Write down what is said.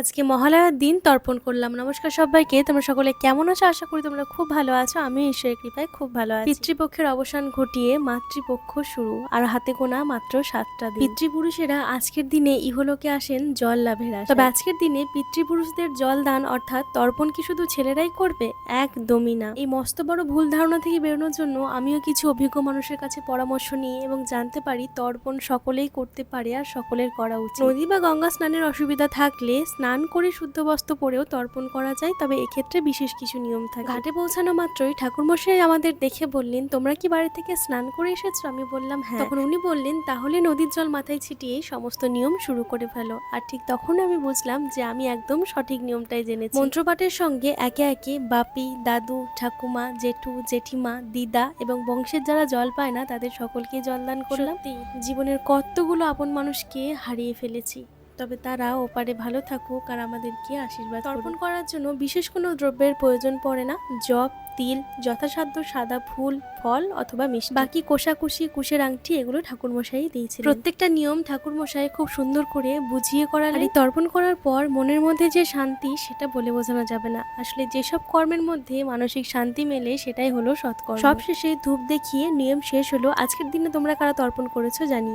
আজকে মহালয়ার দিন তর্পণ করলাম। নমস্কার সবাইকে, তোমরা সকলে কেমন আছো? আশা করি তোমরা খুব ভালো আছো। আমি ঈশ্বরের কৃপায় খুব ভালো আছি। পিতৃপক্ষের অবসান ঘটিয়ে মাতৃপক্ষ শুরু, আর হাতে গোনা মাত্র সাতটা দিন। পিতৃপুরুষেরা আজকের দিনে ইহলোকে আসেন জল লাভের তবে আজকের দিনে পিতৃপুরুষদের জল দান অর্থাৎ তর্পণ কি শুধু ছেলেরাই করবে? একদমই না। এই মস্ত বড় ভুল ধারণা থেকে বেরোনোর জন্য আমিও কিছু অভিজ্ঞ মানুষের কাছে পরামর্শ নিই এবং জানতে পারি তর্পণ সকলেই করতে পারে আর সকলের করা উচিত। নদী বা গঙ্গা স্নানের অসুবিধা থাকলে স্নান করে শুদ্ধ বস্ত্র পরেও তর্পণ করা যায় তবে এক্ষেত্রে বিশেষ কিছু নিয়ম থাকে। ঘাটে পৌঁছানো মাত্রই ঠাকুরমশাই আমাদের দেখে বললেন তোমরা কি বাড়ি থেকে স্নান করে এসেছ? আমি বললাম হ্যাঁ। তখন উনি বললেন তাহলে নদীর জল মাথায় ছিটিয়ে সমস্ত নিয়ম শুরু করে ফেলো। আর ঠিক তখন আমি বুঝলাম যে আমি একদম সঠিক নিয়মটাই জেনেছি। মন্ত্রপাঠের সঙ্গে একে একে বাপি দাদু ঠাকুমা জেঠু জেঠিমা দিদা এবং বংশের যারা জল পায় না তাদের সকলকে জলদান করলাম। জীবনের কতগুলো আপন মানুষকে হারিয়ে ফেলেছি। তবে তারা ওপারে ভালো থাকুক আর আমাদেরকে আশীর্বাদ তর্পণ করার জন্য বিশেষ কোনো দ্রব্যের প্রয়োজন পড়ে না। জব তিল, যথাসাধ্য সাদা ফুল, ফল অথবা মিষ্টি। বাকি কোষাকুষি, কুশের আংটি এগুলো ঠাকুরমশাই দিয়েছিল প্রত্যেকটা নিয়ম ঠাকুরমশাই খুব সুন্দর করে বুঝিয়ে করার এই তর্পণ করার পর মনের মধ্যে যে শান্তি, সেটা বলে বোঝানো যাবে না। আসলে যেসব কর্মের মধ্যে মানসিক শান্তি মেলে, সেটাই হলো সৎকর্ম। সবশেষে ধূপ দেখিয়ে নিয়ম শেষ হলো। আজকের দিনে তোমরা কারা তর্পণ করেছ জানিয়ে